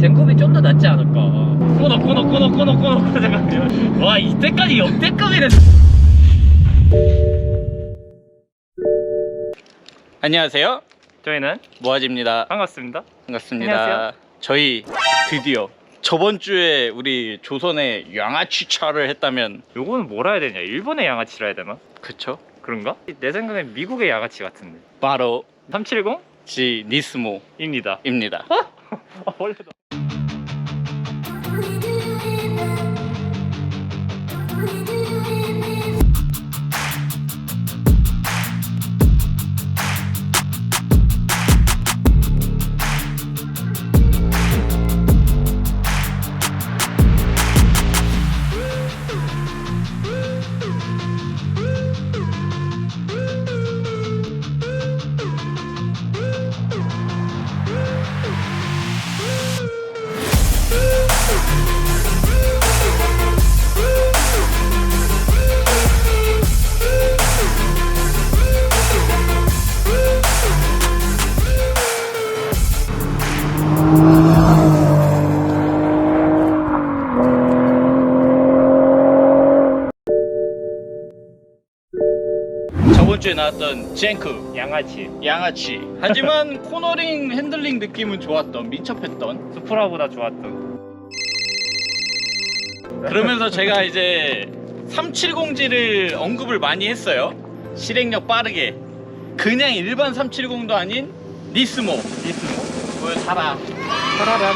젠컵이 좀 더 낫지 않을까 코너 코너 코너 코너 코너 코너 잠깐만요 와 이때까지 역대급이네 안녕하세요. 저희는 모아집니다. 반갑습니다 반갑습니다. 안녕하세요. 저희 드디어 저번 주에 우리 조선에 양아치차를 했다면 요거는 뭐라 해야 되냐 일본의 양아치라 해야 되나? 그쵸? 그런가? 내 생각엔 미국의 양아치 같은데 바로 370입니다 지 니스모입니다. 아, 원래도 저번 주에 나왔던 젠크 양아치 양아치. 하지만 코너링 핸들링 느낌은 좋았던 민첩했던. 수프라보다 좋았던 그러면서 제가 이제 370G를 언급을 많이 했어요. 실행력 빠르게. 그냥 일반 370도 아닌 니스모. 니스모 보여줘라. 파라람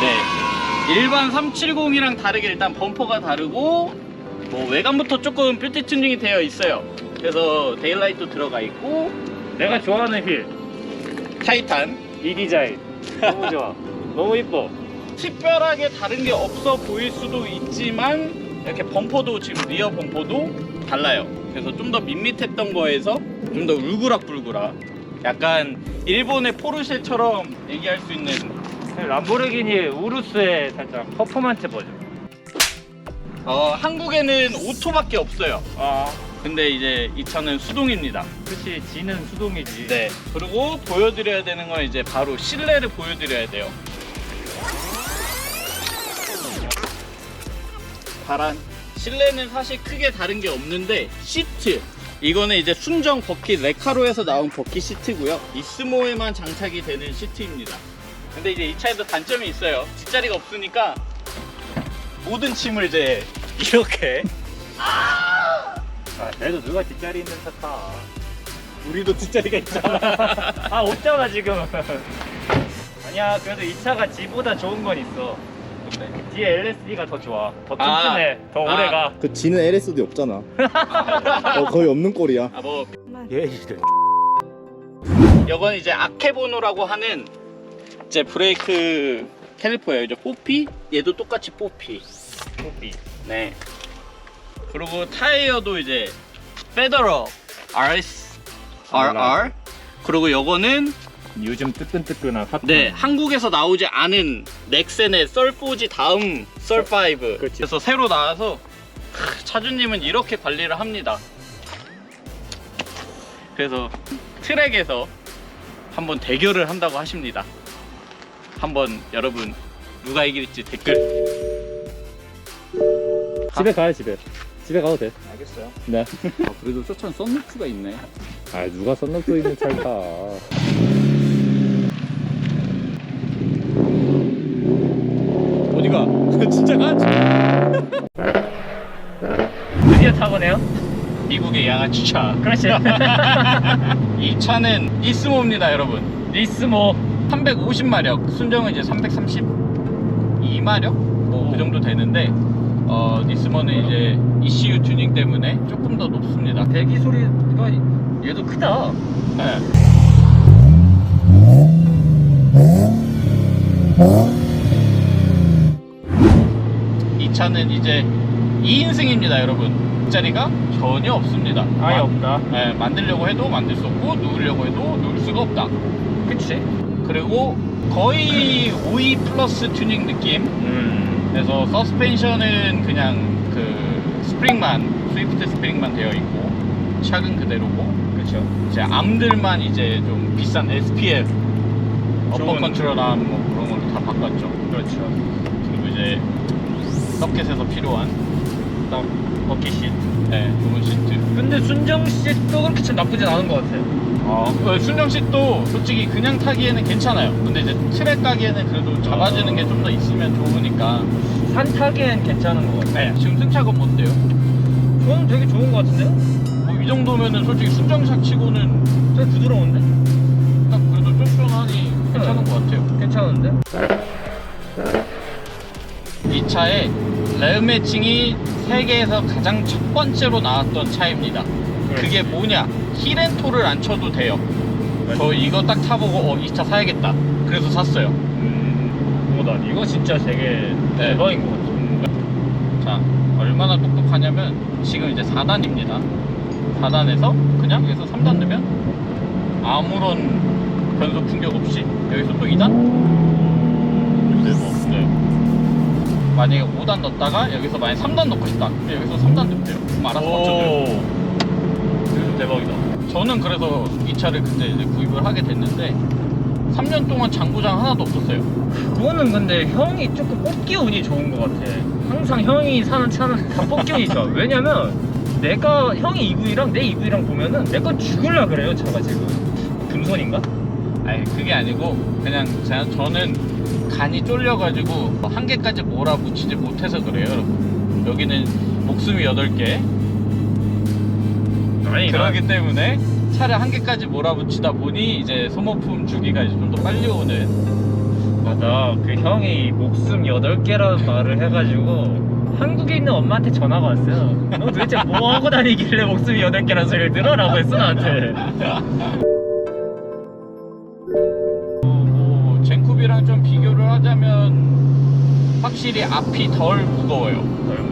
네. 일반 370이랑 다르게 일단 범퍼가 다르고 뭐 외관부터 조금 뷰티 튜닝이 되어 있어요. 그래서 데일라이트 들어가 있고 내가 좋아하는 휠. 타이탄. 이 디자인. 너무 좋아. 너무 이뻐. 특별하게 다른 게 없어 보일 수도 있지만 이렇게 범퍼도 지금 리어 범퍼도 달라요. 그래서 좀 더 밋밋했던 거에서 좀 더 울그락불그락 약간 일본의 포르쉐처럼 얘기할 수 있는 람보르기니 우루스의 살짝 퍼포먼스 버전. 어, 한국에는 오토밖에 없어요. 아 근데 이제 이 차는 수동입니다. 그치 지는 수동이지 네. 그리고 보여드려야 되는 건 이제 바로 실내를 보여드려야 돼요. 파란. 실내는 사실 크게 다른 게 없는데 시트. 이거는 이제 순정 버킷 레카로에서 나온 버킷 시트고요. 이스모에만 장착이 되는 시트입니다. 근데 이제 이 차에도 단점이 있어요. 뒷자리가 없으니까 모든 침을 이제 이렇게 아 그래도 누가 뒷자리 있는 차 타. 우리도 뒷자리가 있잖아. 아 없잖아 지금 아니야 그래도 이 차가 지보다 좋은 건 있어 뒤에 LSD가 더 좋아 더 아. 튼튼해 더 아. 오래 가 그 지는 LSD 없잖아. 어, 거의 없는 꼴이야. 아, 뭐얘 이들 이건 이제 아케보노라고 하는 이제 브레이크 캘리퍼예요. 이제 4P? 얘도 똑같이 4P. 뽀삐 네. 그리고 타이어도 이제 페더럴 RS RR. 그리고 요거는 요즘 뜨끈뜨끈한 핫네 한국에서 나오지 않은 넥센의 썰4G 다음 썰5. 그치. 그래서 새로 나와서 크, 차주님은 이렇게 관리를 합니다. 그래서 트랙에서 한번 대결을 한다고 하십니다. 한번 여러분 누가 이길지 댓글. 집에 가요, 집에. 집에 가도 돼. 알겠어요. 네. 아, 그래도 쇼천 썬루프가 있네. 아, 누가 썬루프 있는 차를 타. 어디가? 진짜 가? 드디어 타보네요 미국의 양아치 차. 그렇지 이 차는 이스모입니다, 여러분. 니스모 350마력, 순정은 이제 332마력? 뭐 그 정도 되는데 어, 니스모는 이제 ECU 튜닝 때문에 조금 더 높습니다. 배기 소리가 얘도 크다 네. 이 차는 이제 2인승입니다, 여러분. 자리가 전혀 없습니다. 아예 마- 없다 네, 만들려고 해도 만들 수 없고 누우려고 해도 누울 수가 없다. 그치 그리고 거의 5E 플러스 튜닝 느낌. 음 그래서 서스펜션은 그냥 그 스프링만 스위프트 스프링만 되어 있고 착은 그대로고 그렇죠. 이제 암들만 이제 좀 비싼 SPF 어퍼 컨트롤함 뭐 그런 걸로 다 바꿨죠. 그렇죠. 그리고 이제 서킷에서 필요한 딱 버킷 시트, 네, 부분 시트. 근데 순정 시트도 그렇게 참 나쁘진 않은 것 같아요. 어, 어, 순정 쉿도 솔직히 그냥 타기에는 괜찮아요. 근데 이제 트랙 가기에는 그래도 잡아주는 게 좀 더 있으면 좋으니까. 산 타기엔 괜찮은 것 같아요 네, 지금 승차감 어때요? 저는 되게 좋은 것 같은데요? 뭐이 정도면은 솔직히 순정샷 치고는 되게 부드러운데? 딱 그래도 쫀쫀하니 괜찮은 것 같아요. 괜찮은데? 이 차에 레어 매칭이 세계에서 가장 첫 번째로 나왔던 차입니다. 그게 뭐냐? 힐앤토를 안 쳐도 돼요. 저 이거 딱 타보고 어, 이 차 사야겠다. 그래서 샀어요. 음, 어, 난 이거 진짜 되게 네. 대박인 것 같아 자, 얼마나 똑똑하냐면 지금 이제 4단입니다. 4단에서 그냥 여기서 3단 넣으면 아무런 변속 충격 없이 여기서 또 2단? 대박. 네. 만약에 5단 넣었다가 여기서 만약에 3단 넣고 싶다. 여기서 3단 넣으면 돼요. 그럼 알아서 맞춰줘요. 저는 그래서 이 차를 그때 이제 구입을 하게 됐는데 3년 동안 장고장 하나도 없었어요. 그거는 근데 형이 조금 뽑기 운이 좋은 것 같아. 항상 형이 사는 차는 다 뽑기 운이 좋아. 왜냐면 내가 형이 2구이랑 내 2구이랑 보면은 내 건 죽을라 그래요 차가 지금. 금손인가? 아니 그게 아니고 그냥 제가 저는 간이 쫄려가지고 한 개까지 몰아붙이지 못해서 그래요 여러분 여기는 목숨이 8개 아니 그러기 때문에 차를 한 개까지 몰아붙이다 보니 이제 소모품 주기가 좀 더 빨리 오는 맞아. 그 형이 목숨 8개라는 말을 해가지고 한국에 있는 엄마한테 전화가 왔어요. 너 도대체 뭐 하고 다니길래 목숨이 8개라는 소리를 들어? 라고 했어 나한테. 뭐 젠쿠비랑 좀 비교를 하자면 확실히 앞이 덜 무거워요.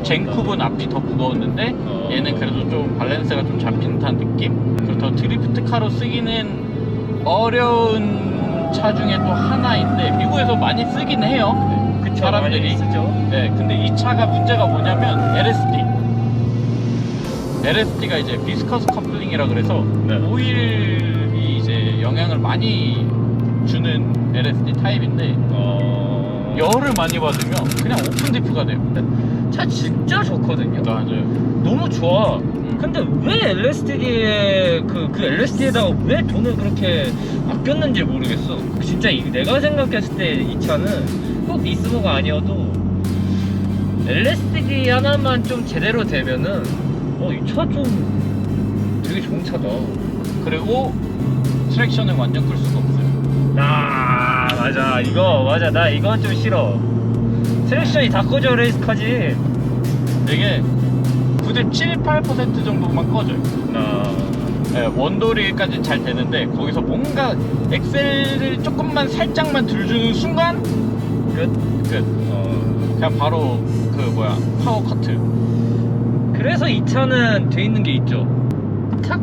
젠쿱은 앞이 더 무거웠는데 어. 얘는 그래도 좀 밸런스가 좀 잡힌 듯한 느낌. 그리고 더 드리프트 카로 쓰기는 어려운 차 중에 또 하나인데 미국에서 많이 쓰긴 해요. 그쵸, 사람들이. 네 근데 이 차가 문제가 뭐냐면 LSD LSD가 이제 비스커스 커플링이라 그래서 네. 오일이 이제 영향을 많이 주는 LSD 타입인데 어... 열을 많이 받으면 그냥 오픈 디프가 돼요 차 진짜 좋거든요. 맞아요 너무 좋아. 근데 왜 LSD에 그, 그 LSD에다가 왜 돈을 그렇게 아꼈는지 모르겠어. 진짜 이- 내가 생각했을 때 이 차는 꼭 니스모가 아니어도 LSD 하나만 좀 제대로 되면은 어 이 차 좀 되게 좋은 차다. 그리고 트랙션을 완전 끌 수가 없어요 아 맞아 이거 맞아 나 이건 좀 싫어. 트랙션이 다 꺼져 레이스카지. 되게 97, 8% 정도만 꺼져요 나 네, 원돌이까지 잘 되는데 거기서 뭔가 엑셀을 조금만 살짝만 들주는 순간 끝. 끝 어. 그냥 바로 그 뭐야 파워 커트 그래서 이 차는 돼 있는 게 있죠. 착.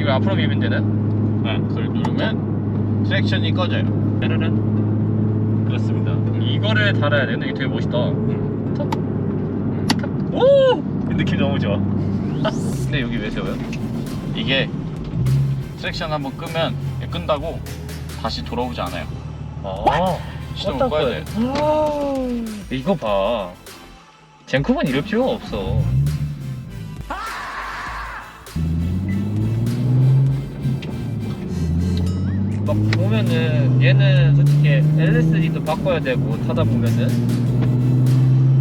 이거 앞으로 밀면 되나? 네, 그걸 누르면 트랙션이 꺼져요 따르른. 그렇습니다. 이거를 달아야 돼. 근데 이게 되게 멋있다. 탁. 탁. 오! 이 느낌 너무 좋아. 근데 여기 왜 세워요? 이게 트랙션 한번 끄면 끈다고 다시 돌아오지 않아요 아. 시동을 꺼야 돼. 이거 봐. 젠쿠만 이럴 필요가 없어. 막 보면은 얘는 솔직히 LSD도 바꿔야 되고 타다 보면은.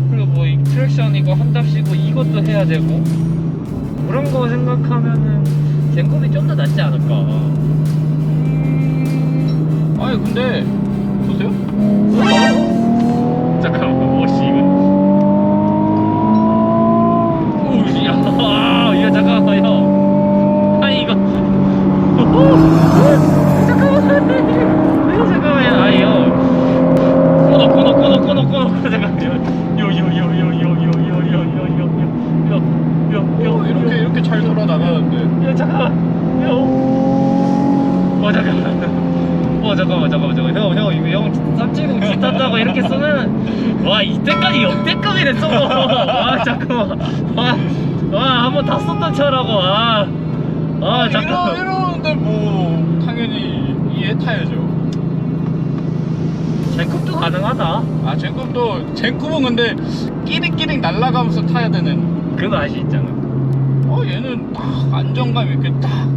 그리고 뭐 이 트랙션 이거 한답시고 이것도 해야 되고. 그런 거 생각하면은 젠쿠이 좀 더 낫지 않을까. 아니 근데 보세요 이렇게 잘 돌아나가는데 야 잠깐만. 형. 어 잠깐만. 어 잠깐만 잠깐만 잠깐만. 형형 이거 형370 G 탔다고 이렇게 쓰면 와 이때까지 역대급이네 쏘고 와 잠깐만. 와와 한번 다 썼던 차라고. 와아 이러, 잠깐만. 이러는데 뭐 당연히 이해 타야죠. 젠쿱도 가능하다. 아 젠쿱도 젠쿱은 근데 끼릭끼릭 날아가면서 타야 되는. 그 맛이 있잖아 어 얘는 딱 안정감 있게 딱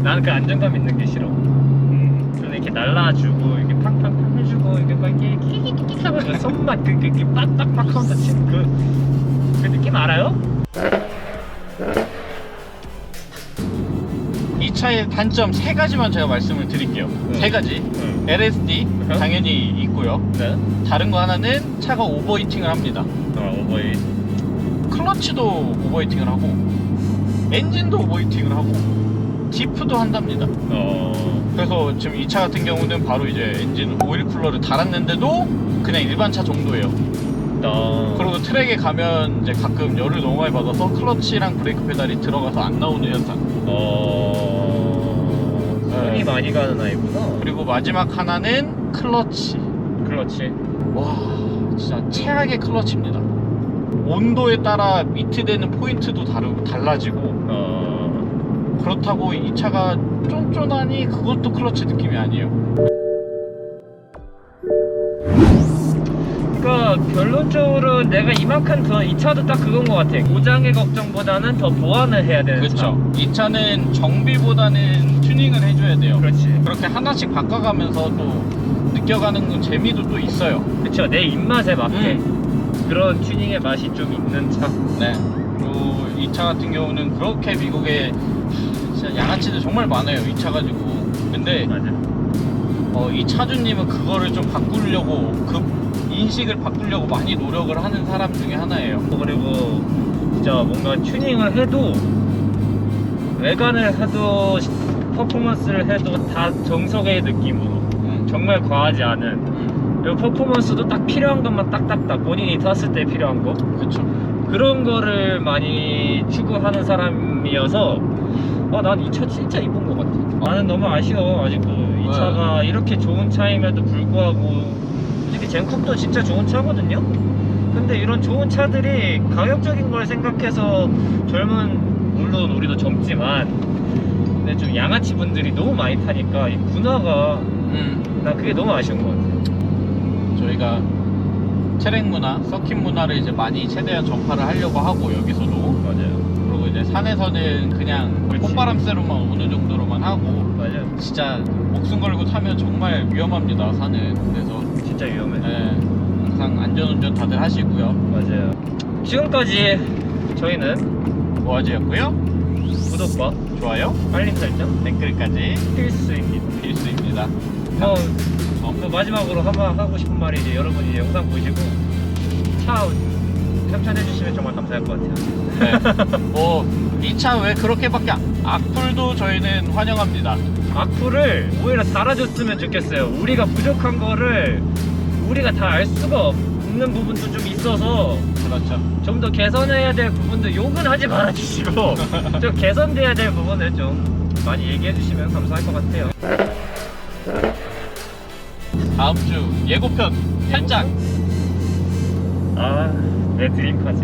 나는 그 안정감 있는 게 싫어 음, 좀 이렇게 날라주고 이렇게 팡팡팡 해주고 이렇게 막 이렇게 끼끼끼끼 하면서 손만 그, 그, 그 빡빡빡 하면서 치는 그, 그 느낌 알아요? 이 차의 단점 세 가지만 제가 말씀을 드릴게요. 세 가지. 응. LSD 응. 당연히 있고요. 네? 다른 거 하나는 차가 오버히팅을 합니다. 어 오버이 클러치도 오버히팅을 하고 엔진도 오버히팅을 하고 디프도 한답니다. 어... 그래서 지금 이 차 같은 경우는 바로 이제 엔진 오일 쿨러를 달았는데도 그냥 일반 차 정도예요. 어... 그리고 트랙에 가면 이제 가끔 열을 너무 많이 받아서 클러치랑 브레이크 페달이 들어가서 안 나오는 현상. 어... 손이 네. 많이 가는 아이구나 그리고 마지막 하나는 클러치. 그렇지 와 진짜 최악의 클러치입니다 온도에 따라 미트되는 포인트도 다르고 달라지고 어... 그렇다고 이 차가 쫀쫀하니 그것도 클러치 느낌이 아니에요. 그러니까 결론적으로 내가 이만큼 더 이 차도 딱 그건 것 같아. 고장의 걱정보다는 더 보완을 해야 되는 차 그렇죠 이 차는 정비보다는 튜닝을 해줘야 돼요. 그렇지. 그렇게 하나씩 바꿔가면서 또 느껴가는 그 재미도 또 있어요. 그쵸. 내 입맛에 맞게 음. 그런 튜닝의 맛이 좀 있는 차. 네. 그리고 이 차 같은 경우는 그렇게 미국에 진짜 양아치들 정말 많아요 이 차 가지고. 근데 맞아 어, 이 차주님은 그거를 좀 바꾸려고 그 인식을 바꾸려고 많이 노력을 하는 사람 중에 하나예요. 그리고 진짜 뭔가 튜닝을 해도 외관을 해도 퍼포먼스를 해도 다 정석의 느낌으로. 음, 정말 과하지 않은. 그리고 퍼포먼스도 딱 필요한 것만 딱딱딱 본인이 탔을 때 필요한 거. 그렇죠. 그런 거를 많이 추구하는 사람이어서 아, 난 이 차 진짜 이쁜 것 같아. 나는 너무 아쉬워, 아직도. 이 네. 차가 이렇게 좋은 차임에도 불구하고, 솔직히 젠쿱도 진짜 좋은 차거든요? 근데 이런 좋은 차들이 가격적인 걸 생각해서 젊은, 물론 우리도 젊지만, 근데 좀 양아치 분들이 너무 많이 타니까 이 문화가, 음, 나 그게 너무 아쉬운 것 같아. 저희가 트랙 문화, 서킷 문화를 이제 많이 최대한 전파를 하려고 하고 여기서도 맞아요. 그리고 이제 산에서는 그냥. 콧바람 쐬로만 어느 정도로만 하고 맞아요. 진짜 목숨 걸고 타면 정말 위험합니다 산은 그래서 진짜 위험해. 네, 항상 안전운전 다들 하시고요. 맞아요. 지금까지 저희는 모아지였고요. 구독과 좋아요, 알림 설정 댓글까지 필수입니다. 필수입니다. 뭐, 어, 그 마지막으로 한번 하고 싶은 말이 이제 여러분이 영상 보시고 차 협찬해 주시면 정말 감사할 것 같아요. 네. 뭐, 이 차 왜 그렇게밖에 안- 악플도 저희는 환영합니다. 악플을 오히려 달아줬으면 좋겠어요. 우리가 부족한 거를 우리가 다 알 수가 없는 부분도 좀 있어서 그렇죠. 좀 더 개선해야 될 부분도 욕은 하지 말아주시고 좀 개선돼야 될 부분을 좀 많이 얘기해 주시면 감사할 것 같아요. 다음 주 예고편 살짝 아, 내 드림카지.